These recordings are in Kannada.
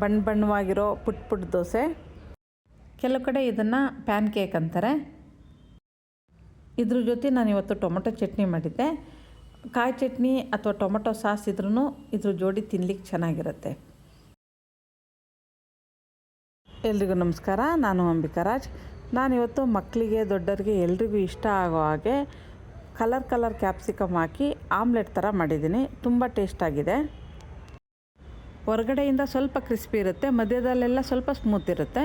ಬಣ್ಣ ಬಣ್ಣವಾಗಿರೋ ಪುಟ್ ಪುಟ್ ದೋಸೆ. ಕೆಲವು ಕಡೆ ಇದನ್ನು ಪ್ಯಾನ್ ಕೇಕ್ ಅಂತಾರೆ. ಇದ್ರ ಜೊತೆ ನಾನು ಇವತ್ತು ಟೊಮೊಟೊ ಚಟ್ನಿ ಮಾಡಿದ್ದೆ. ಕಾಯಿ ಚಟ್ನಿ ಅಥವಾ ಟೊಮೊಟೊ ಸಾಸ್ ಇದ್ರೂ ಇದ್ರ ಜೋಡಿ ತಿನ್ಲಿಕ್ಕೆ ಚೆನ್ನಾಗಿರುತ್ತೆ. ಎಲ್ರಿಗೂ ನಮಸ್ಕಾರ, ನಾನು ಅಂಬಿಕಾ ರಾಜ್. ನಾನಿವತ್ತು ಮಕ್ಕಳಿಗೆ ದೊಡ್ಡರಿಗೆ ಎಲ್ರಿಗೂ ಇಷ್ಟ ಆಗೋ ಹಾಗೆ ಕಲರ್ ಕಲರ್ ಕ್ಯಾಪ್ಸಿಕಮ್ ಹಾಕಿ ಆಮ್ಲೆಟ್ ಥರ ಮಾಡಿದ್ದೀನಿ. ತುಂಬ ಟೇಸ್ಟಾಗಿದೆ ಹೊರಗಡೆಯಿಂದ ಸ್ವಲ್ಪ ಕ್ರಿಸ್ಪಿ ಇರುತ್ತೆ, ಮಧ್ಯದಲ್ಲೆಲ್ಲ ಸ್ವಲ್ಪ ಸ್ಮೂತ್ ಇರುತ್ತೆ.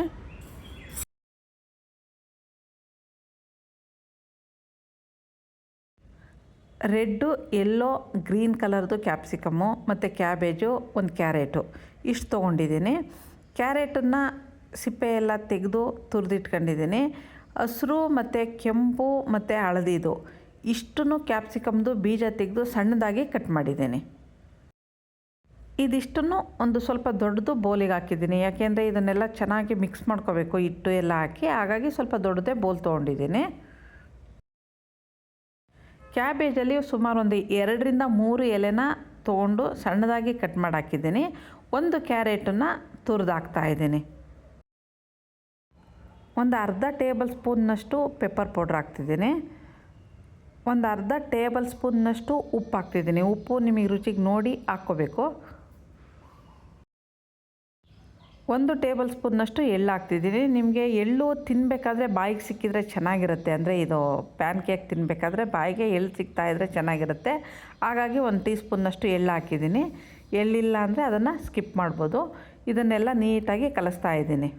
ರೆಡ್ಡು, ಎಲ್ಲೋ, ಗ್ರೀನ್ ಕಲರ್ದು ಕ್ಯಾಪ್ಸಿಕಮ್ಮು ಮತ್ತು ಕ್ಯಾಬೇಜು, ಒಂದು ಕ್ಯಾರೆಟು. ಇಷ್ಟು ತೊಗೊಂಡಿದ್ದೀನಿ. ಕ್ಯಾರೆಟನ್ನು ಸಿಪ್ಪೆಯೆಲ್ಲ ತೆಗೆದು ತುರಿದಿಟ್ಕೊಂಡಿದ್ದೀನಿ. ಹಸಿರು ಮತ್ತು ಕೆಂಪು ಮತ್ತು ಹಳದಿದು. ಇಷ್ಟನ್ನು ಕ್ಯಾಪ್ಸಿಕಮ್ದು ಬೀಜ ತೆಗೆದು ಸಣ್ಣದಾಗಿ ಕಟ್ ಮಾಡಿದ್ದೀನಿ. ಇದಿಷ್ಟನ್ನು ಒಂದು ಸ್ವಲ್ಪ ದೊಡ್ಡದು ಬೋಲಿಗೆ ಹಾಕಿದ್ದೀನಿ. ಯಾಕೆಂದರೆ ಇದನ್ನೆಲ್ಲ ಚೆನ್ನಾಗಿ ಮಿಕ್ಸ್ ಮಾಡ್ಕೋಬೇಕು, ಹಿಟ್ಟು ಎಲ್ಲ ಹಾಕಿ. ಹಾಗಾಗಿ ಸ್ವಲ್ಪ ದೊಡ್ಡದೇ ಬೋಲ್ ತೊಗೊಂಡಿದ್ದೀನಿ. ಕ್ಯಾಬೇಜಲ್ಲಿ ಸುಮಾರು ಒಂದು ಎರಡರಿಂದ ಮೂರು ಎಲೆನ ತೊಗೊಂಡು ಸಣ್ಣದಾಗಿ ಕಟ್ ಮಾಡಿ ಹಾಕಿದ್ದೀನಿ ಒಂದು ಕ್ಯಾರೆಟನ್ನು ತುರಿದು ಹಾಕ್ತಾಯಿದ್ದೀನಿ ಒಂದು ಅರ್ಧ ಟೇಬಲ್ ಸ್ಪೂನ್ನಷ್ಟು ಪೆಪ್ಪರ್ ಪೌಡ್ರ್ ಹಾಕ್ತಿದ್ದೀನಿ. ಒಂದು ಅರ್ಧ ಟೇಬಲ್ ಸ್ಪೂನ್ನಷ್ಟು ಉಪ್ಪು ಹಾಕ್ತಿದ್ದೀನಿ. ಉಪ್ಪು ನಿಮಗೆ ರುಚಿಗೆ ನೋಡಿ ಹಾಕ್ಕೋಬೇಕು. ಒಂದು ಟೇಬಲ್ ಸ್ಪೂನ್ನಷ್ಟು ಎಳ್ಳು ಹಾಕ್ತಿದ್ದೀನಿ ನಿಮಗೆ ಎಳ್ಳು ತಿನ್ನಬೇಕಾದ್ರೆ ಬಾಯಿಗೆ ಸಿಕ್ಕಿದರೆ ಚೆನ್ನಾಗಿರುತ್ತೆ ಅಂದರೆ ಇದು ಪ್ಯಾನ್ ಕೇಕ್ ತಿನ್ನಬೇಕಾದ್ರೆ ಬಾಯಿಗೆ ಎಳ್ಳು ಸಿಗ್ತಾಯಿದ್ರೆ ಚೆನ್ನಾಗಿರುತ್ತೆ. ಹಾಗಾಗಿ ಒಂದು ಟೀ ಸ್ಪೂನ್ನಷ್ಟು ಎಳ್ಳು ಹಾಕಿದ್ದೀನಿ ಎಳ್ಳಿಲ್ಲ ಅಂದರೆ ಅದನ್ನು ಸ್ಕಿಪ್ ಮಾಡ್ಬೋದು. ಇದನ್ನೆಲ್ಲ ನೀಟಾಗಿ ಕಲಿಸ್ತಾ ಇದ್ದೀನಿ.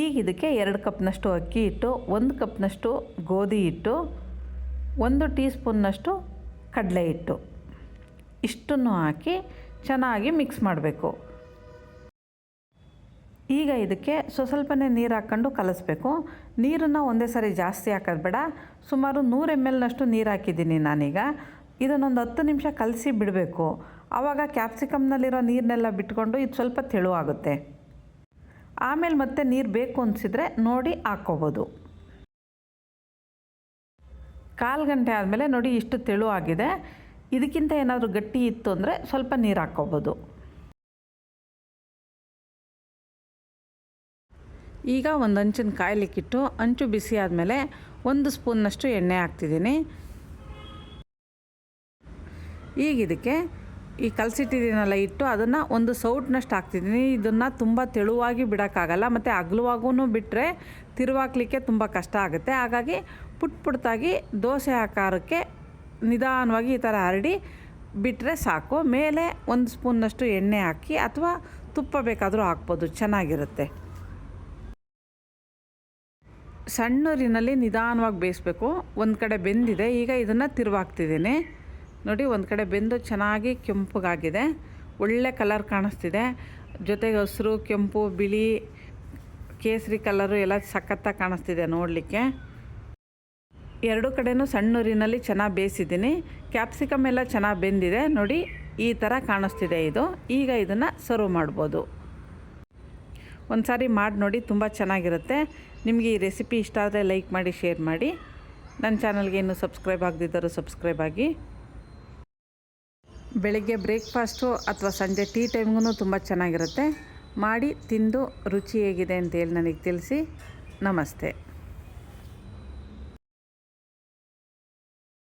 ಈಗ ಇದಕ್ಕೆ ಎರಡು ಕಪ್ನಷ್ಟು ಅಕ್ಕಿ ಹಿಟ್ಟು, ಒಂದು ಕಪ್ನಷ್ಟು ಗೋಧಿ ಹಿಟ್ಟು, ಒಂದು ಟೀ ಸ್ಪೂನ್ನಷ್ಟು ಕಡಲೆ ಹಿಟ್ಟು. ಇಷ್ಟನ್ನು ಹಾಕಿ ಚೆನ್ನಾಗಿ ಮಿಕ್ಸ್ ಮಾಡಬೇಕು. ಈಗ ಇದಕ್ಕೆ ಸ್ವಸ್ವಲ್ಪನೇ ನೀರು ಹಾಕ್ಕೊಂಡು ಕಲಿಸ್ಬೇಕು. ನೀರನ್ನು ಒಂದೇ ಸಾರಿ ಜಾಸ್ತಿ ಹಾಕೋದು ಬೇಡ. ಸುಮಾರು ನೂರು ಎಂ ಎಲ್ನಷ್ಟು ನೀರು ಹಾಕಿದ್ದೀನಿ ನಾನೀಗ. ಇದನ್ನೊಂದು ಹತ್ತು ನಿಮಿಷ ಕಲಸಿ ಬಿಡಬೇಕು. ಆವಾಗ ಕ್ಯಾಪ್ಸಿಕಮ್ನಲ್ಲಿರೋ ನೀರನ್ನೆಲ್ಲ ಬಿಟ್ಕೊಂಡು ಇದು ಸ್ವಲ್ಪ ತೆಳುವಾಗುತ್ತೆ. ಆಮೇಲೆ ಮತ್ತೆ ನೀರು ಬೇಕು ಅನಿಸಿದರೆ ನೋಡಿ ಹಾಕ್ಕೋಬೋದು ಕಾಲು ಗಂಟೆ ಆದಮೇಲೆ ನೋಡಿ ಇಷ್ಟು ತೆಳು ಆಗಿದೆ ಇದಕ್ಕಿಂತ ಏನಾದರೂ ಗಟ್ಟಿ ಇತ್ತು ಅಂದರೆ ಸ್ವಲ್ಪ ನೀರು ಹಾಕ್ಕೋಬೋದು ಈಗ ಒಂದು ಹಂಚಿನ ಕಾಯಲಿಕ್ಕಿಟ್ಟು ಅಂಚು ಬಿಸಿ ಆದಮೇಲೆ ಒಂದು ಸ್ಪೂನ್ನಷ್ಟು ಎಣ್ಣೆ ಹಾಕ್ತಿದ್ದೀನಿ. ಈಗ ಇದಕ್ಕೆ ಈ ಕಲಸಿಟ್ಟಿದ್ದೀನಲ್ಲ ಇಟ್ಟು ಅದನ್ನು ಒಂದು ಸೌಟ್ನಷ್ಟು ಹಾಕ್ತಿದ್ದೀನಿ. ಇದನ್ನು ತುಂಬ ತೆಳುವಾಗಿ ಬಿಡೋಕ್ಕಾಗಲ್ಲ, ಮತ್ತು ಅಗಲವಾಗೂ ಬಿಟ್ಟರೆ ತಿರುವಾಕ್ಲಿಕ್ಕೆ ತುಂಬ ಕಷ್ಟ ಆಗುತ್ತೆ. ಹಾಗಾಗಿ ಪುಟ್ ಪುಟ್ಟಾಗಿ ದೋಸೆ ಆಕಾರಕ್ಕೆ ನಿಧಾನವಾಗಿ ಈ ಥರ ಹರಡಿ ಬಿಟ್ಟರೆ ಸಾಕು. ಮೇಲೆ ಒಂದು ಸ್ಪೂನ್ನಷ್ಟು ಎಣ್ಣೆ ಹಾಕಿ ಅಥವಾ ತುಪ್ಪ ಬೇಕಾದರೂ ಹಾಕ್ಬೋದು, ಚೆನ್ನಾಗಿರುತ್ತೆ. ಸಣ್ಣೂರಿನಲ್ಲಿ ನಿಧಾನವಾಗಿ ಬೇಯಿಸ್ಬೇಕು. ಒಂದು ಕಡೆ ಬೆಂದಿದೆ. ಈಗ ಇದನ್ನು ತಿರುವಾಕ್ತಿದ್ದೀನಿ. ನೋಡಿ, ಒಂದು ಕಡೆ ಬೆಂದು ಚೆನ್ನಾಗಿ ಕೆಂಪಗಾಗಿದೆ. ಒಳ್ಳೆ ಕಲರ್ ಕಾಣಿಸ್ತಿದೆ. ಜೊತೆಗೆ ಹಸಿರು, ಕೆಂಪು, ಬಿಳಿ, ಕೇಸರಿ ಕಲರು ಎಲ್ಲ ಸಖತ್ತಾಗಿ ಕಾಣಿಸ್ತಿದೆ ನೋಡಲಿಕ್ಕೆ. ಎರಡು ಕಡೆಯೂ ಸಣ್ಣೂರಿನಲ್ಲಿ ಚೆನ್ನಾಗಿ ಬೇಯಿಸಿದ್ದೀನಿ. ಕ್ಯಾಪ್ಸಿಕಮ್ ಎಲ್ಲ ಚೆನ್ನಾಗಿ ಬೆಂದಿದೆ. ನೋಡಿ, ಈ ಥರ ಕಾಣಿಸ್ತಿದೆ ಇದು. ಈಗ ಇದನ್ನು ಸರ್ವ್ ಮಾಡ್ಬೋದು. ಒಂದು ಸಾರಿ ಮಾಡಿ ನೋಡಿ, ತುಂಬ ಚೆನ್ನಾಗಿರುತ್ತೆ. ನಿಮಗೆ ಈ ರೆಸಿಪಿ ಇಷ್ಟ ಆದರೆ ಲೈಕ್ ಮಾಡಿ, ಶೇರ್ ಮಾಡಿ. ನನ್ನ ಚಾನಲ್ಗೆ ಇನ್ನೂ ಸಬ್ಸ್ಕ್ರೈಬ್ ಆಗದಿದ್ದರೂ ಸಬ್ಸ್ಕ್ರೈಬ್ ಆಗಿ. ಬೆಳಗ್ಗೆ ಬ್ರೇಕ್ಫಾಸ್ಟು ಅಥವಾ ಸಂಜೆ ಟೀ ಟೈಮ್ಗೂ ತುಂಬ ಚೆನ್ನಾಗಿರುತ್ತೆ. ಮಾಡಿ, ತಿಂದು, ರುಚಿ ಹೇಗಿದೆ ಅಂತೇಳಿ ನನಗೆ ತಿಳಿಸಿ. ನಮಸ್ತೆ.